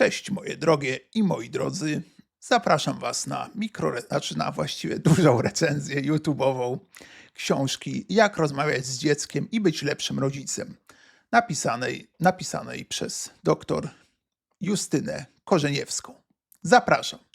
Cześć moje drogie i moi drodzy. Zapraszam Was na mikro, znaczy na właściwie dużą recenzję YouTube'ową książki Jak rozmawiać z dzieckiem i być lepszym rodzicem, napisanej, napisanej przez dr Justynę Korzeniewską. Zapraszam.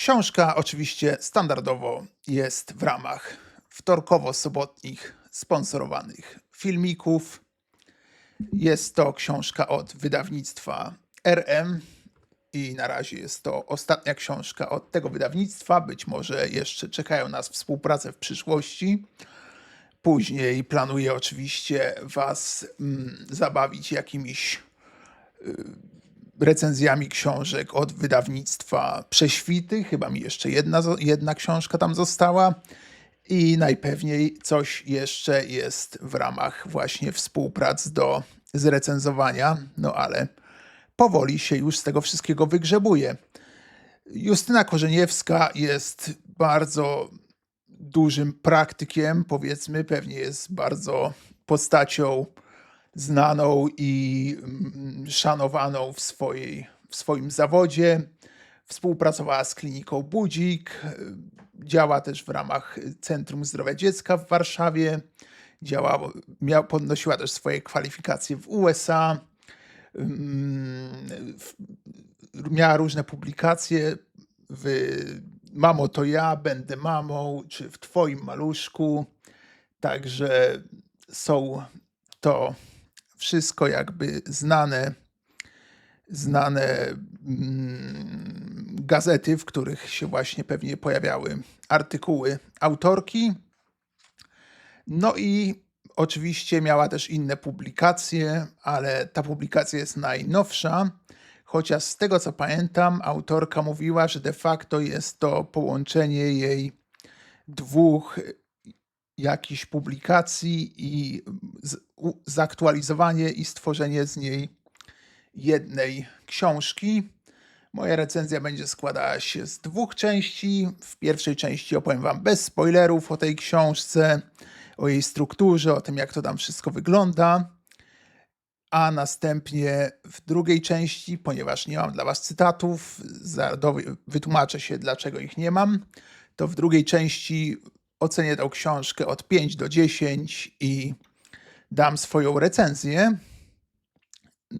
Książka oczywiście standardowo jest w ramach wtorkowo-sobotnich sponsorowanych filmików. Jest to książka od wydawnictwa RM i na razie jest to ostatnia książka od tego wydawnictwa. Być może jeszcze czekają nas współprace w przyszłości. Później planuję oczywiście Was mm, zabawić jakimiś recenzjami książek od wydawnictwa Prześwity. Chyba mi jeszcze jedna, jedna książka tam została. I najpewniej coś jeszcze jest w ramach właśnie współprac do zrecenzowania. No ale powoli się już z tego wszystkiego wygrzebuje. Justyna Korzeniewska jest bardzo dużym praktykiem, powiedzmy, pewnie jest bardzo postacią znaną i mm, szanowaną w, swojej, w swoim zawodzie. Współpracowała z kliniką Budzik, działa też w ramach Centrum Zdrowia Dziecka w Warszawie, działa, miał, podnosiła też swoje kwalifikacje w USA, mm, miała różne publikacje w Mamo to ja, będę mamą, czy w Twoim maluszku. Także są to wszystko jakby znane, znane mm, gazety, w których się właśnie pewnie pojawiały artykuły autorki. No i oczywiście miała też inne publikacje, ale ta publikacja jest najnowsza. Chociaż z tego co pamiętam, autorka mówiła, że de facto jest to połączenie jej dwóch jakichś publikacji i u, zaktualizowanie i stworzenie z niej jednej książki. Moja recenzja będzie składała się z dwóch części. W pierwszej części opowiem Wam bez spoilerów o tej książce, o jej strukturze, o tym, jak to tam wszystko wygląda. A następnie w drugiej części, ponieważ nie mam dla Was cytatów, wytłumaczę się, dlaczego ich nie mam, to w drugiej części ocenię tę książkę od 5 do 10 i dam swoją recenzję.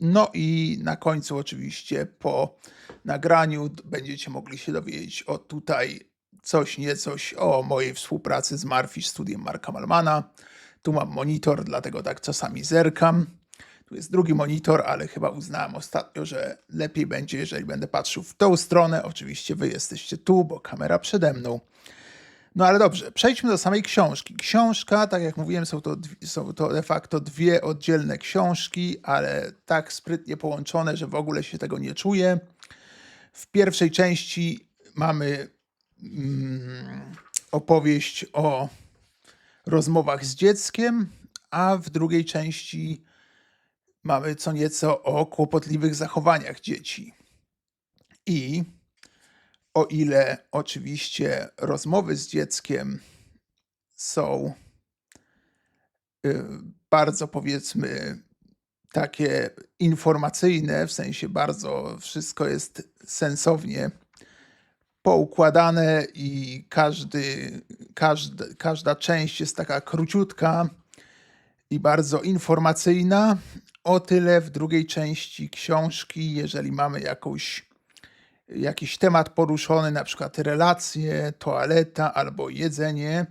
No i na końcu oczywiście po nagraniu będziecie mogli się dowiedzieć o tutaj coś, niecoś o mojej współpracy z Marfish Studiem Marka Malmana. Tu mam monitor, dlatego tak czasami zerkam. Tu jest drugi monitor, ale chyba uznałem ostatnio, że lepiej będzie, jeżeli będę patrzył w tą stronę. Oczywiście wy jesteście tu, bo kamera przede mną. No ale dobrze, przejdźmy do samej książki. Książka, tak jak mówiłem, są to, są to de facto dwie oddzielne książki, ale tak sprytnie połączone, że w ogóle się tego nie czuję. W pierwszej części mamy mm, opowieść o rozmowach z dzieckiem, a w drugiej części mamy co nieco o kłopotliwych zachowaniach dzieci. I o ile oczywiście rozmowy z dzieckiem są y, bardzo powiedzmy takie informacyjne, w sensie bardzo wszystko jest sensownie poukładane i każdy, każdy, każda część jest taka króciutka i bardzo informacyjna. O tyle w drugiej części książki, jeżeli mamy jakąś jakiś temat poruszony, na przykład relacje, toaleta albo jedzenie,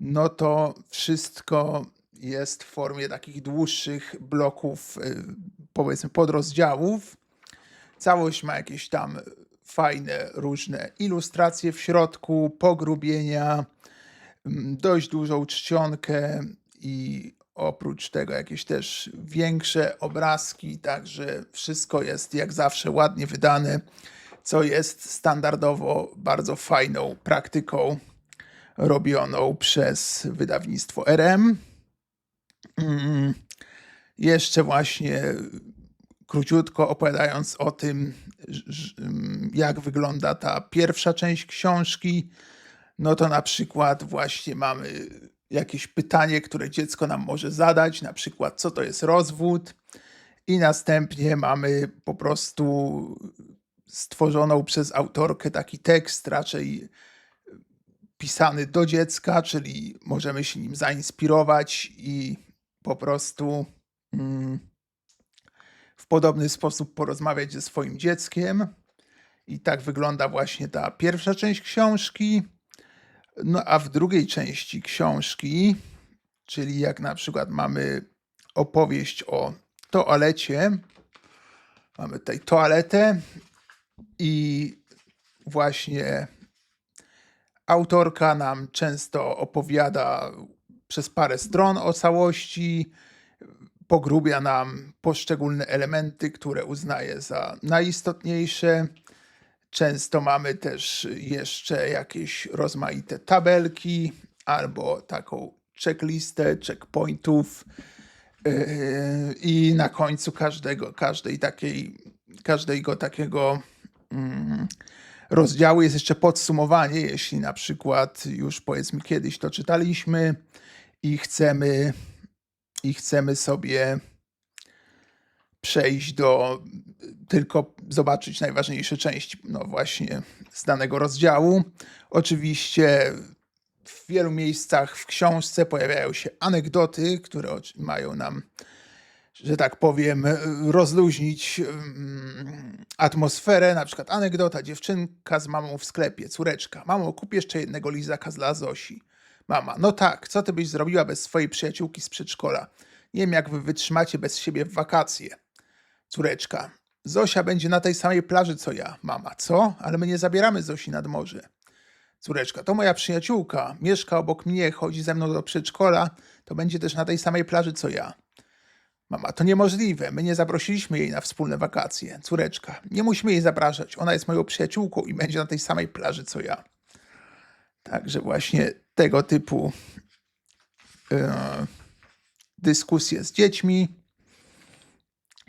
no to wszystko jest w formie takich dłuższych bloków, y, powiedzmy podrozdziałów. Całość ma jakieś tam fajne, różne ilustracje w środku, pogrubienia, mm, dość dużą czcionkę i oprócz tego jakieś też większe obrazki, także wszystko jest jak zawsze ładnie wydane, co jest standardowo bardzo fajną praktyką robioną przez wydawnictwo RM. Mm, Jeszcze właśnie króciutko opowiadając o tym, jak wygląda ta pierwsza część książki, no to na przykład właśnie mamy jakieś pytanie, które dziecko nam może zadać, na przykład co to jest rozwód, i następnie mamy po prostu stworzoną przez autorkę taki tekst, raczej pisany do dziecka, czyli możemy się nim zainspirować i po prostu mm, w podobny sposób porozmawiać ze swoim dzieckiem. I tak wygląda właśnie ta pierwsza część książki. No a w drugiej części książki, czyli jak na przykład mamy opowieść o toalecie, mamy tutaj toaletę i właśnie autorka nam często opowiada przez parę stron o całości, pogrubia nam poszczególne elementy, które uznaje za najistotniejsze. Często mamy też jeszcze jakieś rozmaite tabelki albo taką checklistę checkpointów. Yy, I na końcu każdego, każdej takiej, każdego takiego rozdziału jest jeszcze podsumowanie, jeśli na przykład już powiedzmy kiedyś to czytaliśmy i chcemy, i chcemy sobie przejść do tylko zobaczyć najważniejsze części, no właśnie z danego rozdziału. Oczywiście w wielu miejscach w książce pojawiają się anegdoty, które mają nam, że tak powiem, rozluźnić mm, atmosferę. Na przykład anegdota, dziewczynka z mamą w sklepie, córeczka. Mamo, kup jeszcze jednego lizaka dla Zosi. Mama, no tak, co ty byś zrobiła bez swojej przyjaciółki z przedszkola? Nie wiem, jak wy wytrzymacie bez siebie w wakacje. Córeczka, Zosia będzie na tej samej plaży co ja. Mama, co? Ale my nie zabieramy Zosi nad morze. Córeczka, to moja przyjaciółka, mieszka obok mnie, chodzi ze mną do przedszkola, to będzie też na tej samej plaży co ja. Mama, to niemożliwe, my nie zaprosiliśmy jej na wspólne wakacje. Córeczka, nie musimy jej zapraszać, ona jest moją przyjaciółką i będzie na tej samej plaży co ja. Także właśnie tego typu e, dyskusje z dziećmi.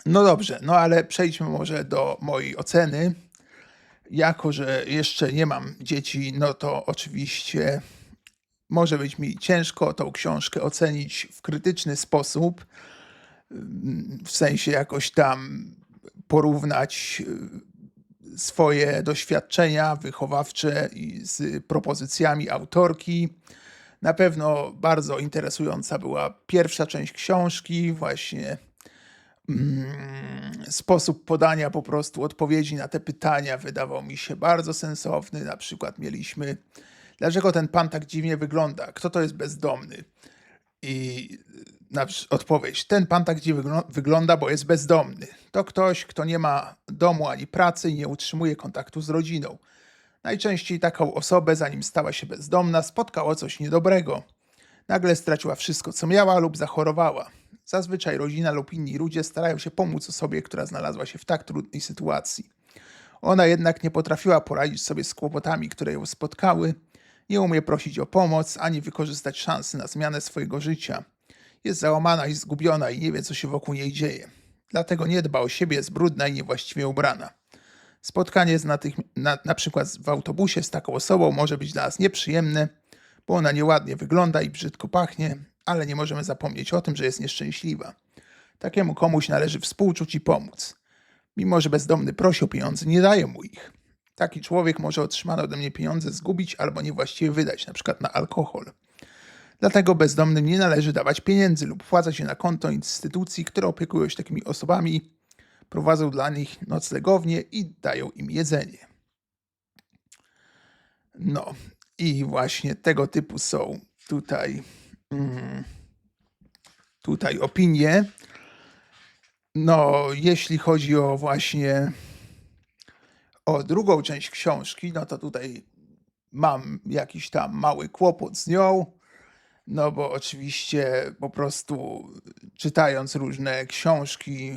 No dobrze, no ale przejdźmy może do mojej oceny. Jako, że jeszcze nie mam dzieci, no to oczywiście może być mi ciężko tą książkę ocenić w krytyczny sposób, w sensie jakoś tam porównać y, swoje doświadczenia wychowawcze z propozycjami autorki. Na pewno bardzo interesująca była pierwsza część książki, właśnie mm, sposób podania po prostu odpowiedzi na te pytania wydawał mi się bardzo sensowny. Na przykład mieliśmy, dlaczego ten pan tak dziwnie wygląda? Kto to jest bezdomny? I na odpowiedź, ten pan tak dziwnie wygl- wygląda, bo jest bezdomny. To ktoś, kto nie ma domu ani pracy i nie utrzymuje kontaktu z rodziną. Najczęściej taką osobę, zanim stała się bezdomna, spotkało coś niedobrego. Nagle straciła wszystko, co miała, lub zachorowała. Zazwyczaj rodzina lub inni ludzie starają się pomóc osobie, która znalazła się w tak trudnej sytuacji. Ona jednak nie potrafiła poradzić sobie z kłopotami, które ją spotkały, nie umie prosić o pomoc ani wykorzystać szansy na zmianę swojego życia. Jest załamana i zgubiona i nie wie, co się wokół niej dzieje. Dlatego nie dba o siebie, jest brudna i niewłaściwie ubrana. Spotkanie z natych- na, na przykład w autobusie z taką osobą może być dla nas nieprzyjemne, bo ona nieładnie wygląda i brzydko pachnie, ale nie możemy zapomnieć o tym, że jest nieszczęśliwa. Takiemu komuś należy współczuć i pomóc. Mimo, że bezdomny prosi o pieniądze, nie daje mu ich. Taki człowiek może otrzymane ode mnie pieniądze zgubić albo niewłaściwie wydać, na przykład na alkohol. Dlatego bezdomnym nie należy dawać pieniędzy lub wpłacać je na konto instytucji, które opiekują się takimi osobami, prowadzą dla nich noclegownie i dają im jedzenie. No i właśnie tego typu są tutaj, mm, tutaj opinie. No, jeśli chodzi o właśnie o drugą część książki, no to tutaj mam jakiś tam mały kłopot z nią. No bo oczywiście po prostu czytając różne książki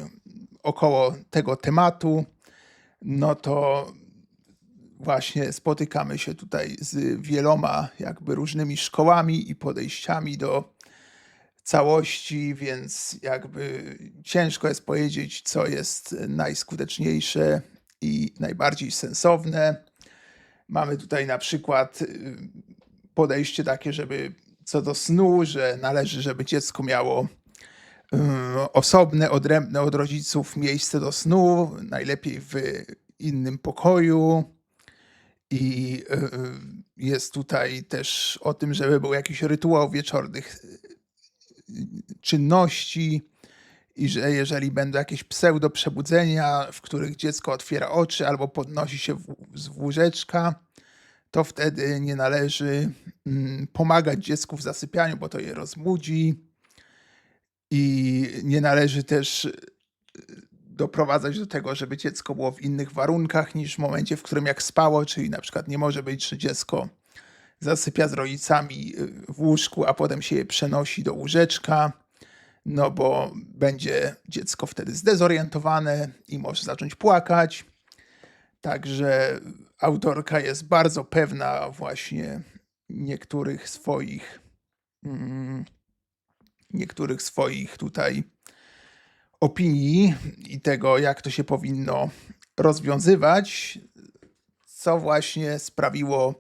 około tego tematu, no to właśnie spotykamy się tutaj z wieloma jakby różnymi szkołami i podejściami do całości, więc jakby ciężko jest powiedzieć, co jest najskuteczniejsze i najbardziej sensowne. Mamy tutaj na przykład y, podejście takie, żeby co do snu, że należy, żeby dziecko miało y, osobne, odrębne od rodziców miejsce do snu, najlepiej w innym pokoju. I y, y, jest tutaj też o tym, żeby był jakiś rytuał wieczornych czynności i że jeżeli będą jakieś pseudo przebudzenia, w których dziecko otwiera oczy albo podnosi się z łóżeczka, to wtedy nie należy mm, pomagać dziecku w zasypianiu, bo to je rozbudzi. I nie należy też y, doprowadzać do tego, żeby dziecko było w innych warunkach niż w momencie, w którym jak spało, czyli na przykład nie może być, że dziecko zasypia z rodzicami y, w łóżku, a potem się je przenosi do łóżeczka, no bo będzie dziecko wtedy zdezorientowane i może zacząć płakać. Także autorka jest bardzo pewna właśnie niektórych swoich mm, niektórych swoich tutaj opinii i tego, jak to się powinno rozwiązywać, co właśnie sprawiło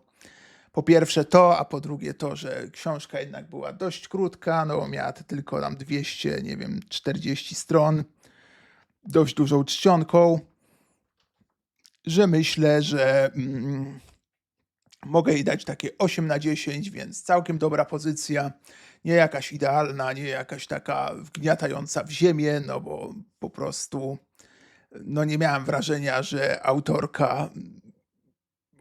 po pierwsze to, a po drugie to, że książka jednak była dość krótka, no miała tylko tam 200, nie wiem, 40 stron, dość dużą czcionką, że myślę, że mm, mogę jej dać takie 8 na 10, więc całkiem dobra pozycja. Nie jakaś idealna, nie jakaś taka wgniatająca w ziemię, no bo po prostu no nie miałem wrażenia, że autorka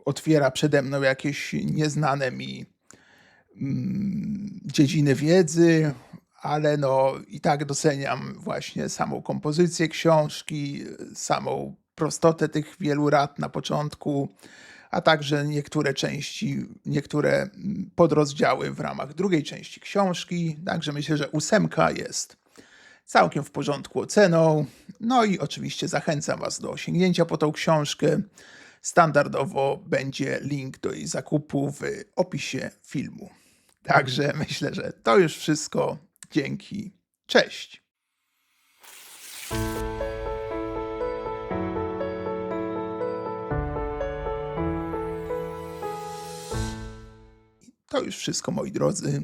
otwiera przede mną jakieś nieznane mi mm, dziedziny wiedzy, ale no i tak doceniam właśnie samą kompozycję książki, samą prostotę tych wielu rad na początku, a także niektóre części, niektóre podrozdziały w ramach drugiej części książki. Także myślę, że ósemka jest całkiem w porządku oceną. No i oczywiście zachęcam Was do sięgnięcia po tą książkę. Standardowo będzie link do jej zakupu w opisie filmu. Także myślę, że to już wszystko. Dzięki. Cześć. To już wszystko, moi drodzy.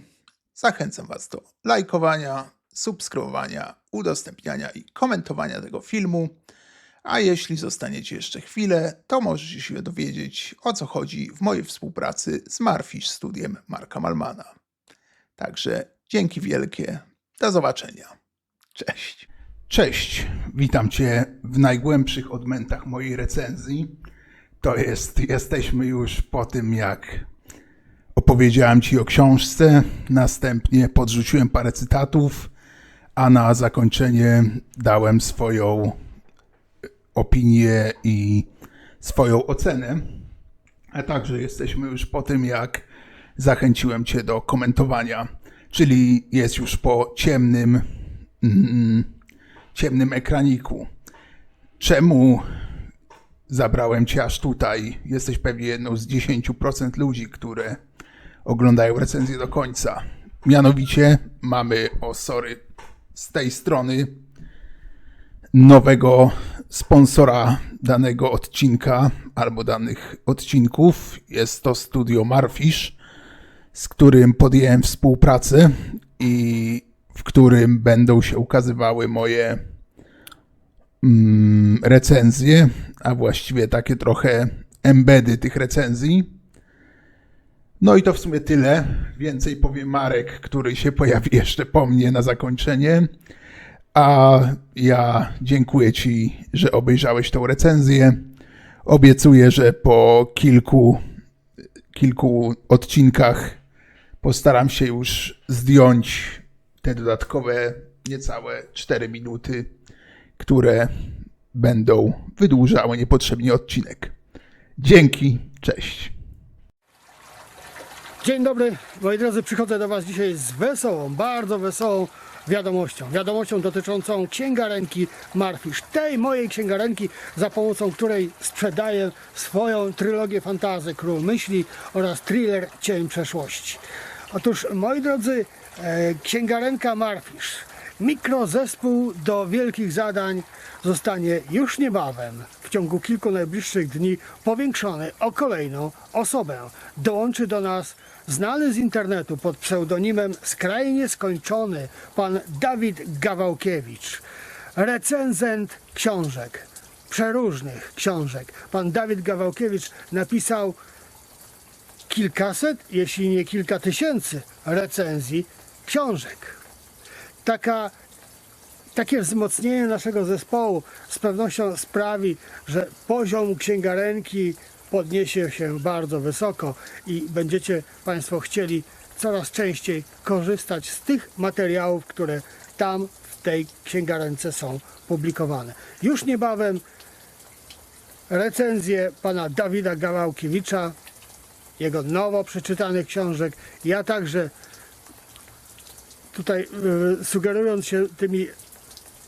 Zachęcam Was do lajkowania, subskrybowania, udostępniania i komentowania tego filmu. A jeśli zostaniecie jeszcze chwilę, to możecie się dowiedzieć, o co chodzi w mojej współpracy z Marfish Studiem Marka Malmana. Także dzięki wielkie. Do zobaczenia. Cześć. Cześć. Witam Cię w najgłębszych odmętach mojej recenzji. To jest, jesteśmy już po tym, jak opowiedziałem Ci o książce, następnie podrzuciłem parę cytatów, a na zakończenie dałem swoją opinię i swoją ocenę. A także jesteśmy już po tym, jak zachęciłem Cię do komentowania, czyli jest już po ciemnym, mm, ciemnym ekraniku. Czemu zabrałem Cię aż tutaj? Jesteś pewnie jedną z 10% ludzi, które oglądają recenzję do końca. Mianowicie mamy, o sorry, z tej strony nowego sponsora danego odcinka albo danych odcinków. Jest to studio Marfish, z którym podjęłem współpracę i w którym będą się ukazywały moje mm, recenzje, a właściwie takie trochę embedy tych recenzji. No i to w sumie tyle. Więcej powie Marek, który się pojawi jeszcze po mnie na zakończenie. A ja dziękuję Ci, że obejrzałeś tą recenzję. Obiecuję, że po kilku, kilku odcinkach postaram się już zdjąć te dodatkowe niecałe 4 minuty, które będą wydłużały niepotrzebnie odcinek. Dzięki, cześć. Dzień dobry, moi drodzy, przychodzę do Was dzisiaj z wesołą, bardzo wesołą wiadomością. Wiadomością dotyczącą księgarenki Marfish. Tej mojej księgarenki, za pomocą której sprzedaję swoją trylogię fantazy Król Myśli oraz thriller Cień Przeszłości. Otóż, moi drodzy, e, księgarenka Marfish, mikrozespół do wielkich zadań zostanie już niebawem w ciągu kilku najbliższych dni powiększony o kolejną osobę. Dołączy do nas znany z internetu pod pseudonimem Skrajnie Skończony pan Dawid Gawałkiewicz, recenzent książek, przeróżnych książek. Pan Dawid Gawałkiewicz napisał kilkaset, jeśli nie kilka tysięcy recenzji książek. Taka takie wzmocnienie naszego zespołu z pewnością sprawi, że poziom księgarenki podniesie się bardzo wysoko i będziecie Państwo chcieli coraz częściej korzystać z tych materiałów, które tam w tej księgarence są publikowane. Już niebawem recenzję pana Dawida Gawałkiewicza, jego nowo przeczytanych książek. Ja także tutaj y, sugerując się tymi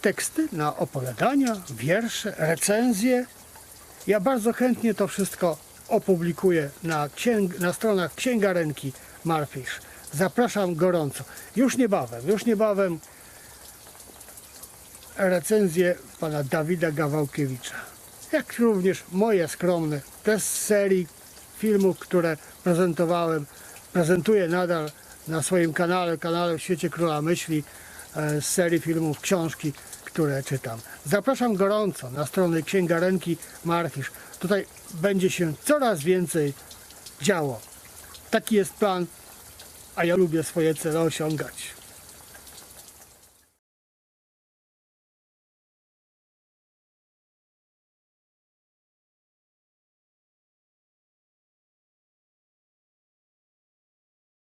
teksty, na opowiadania, wiersze, recenzje? Ja bardzo chętnie to wszystko opublikuję na, księg, na stronach księgarenki Marfisz. Zapraszam gorąco. Już niebawem, już niebawem recenzję pana Dawida Gawałkiewicza. Jak również moje skromne, też z serii filmów, które prezentowałem, prezentuję nadal na swoim kanale, kanale w świecie Króla Myśli, e, z serii filmów, książki, które czytam. Zapraszam gorąco na stronę księgarenki Marfisz. Tutaj będzie się coraz więcej działo. Taki jest plan, a ja lubię swoje cele osiągać.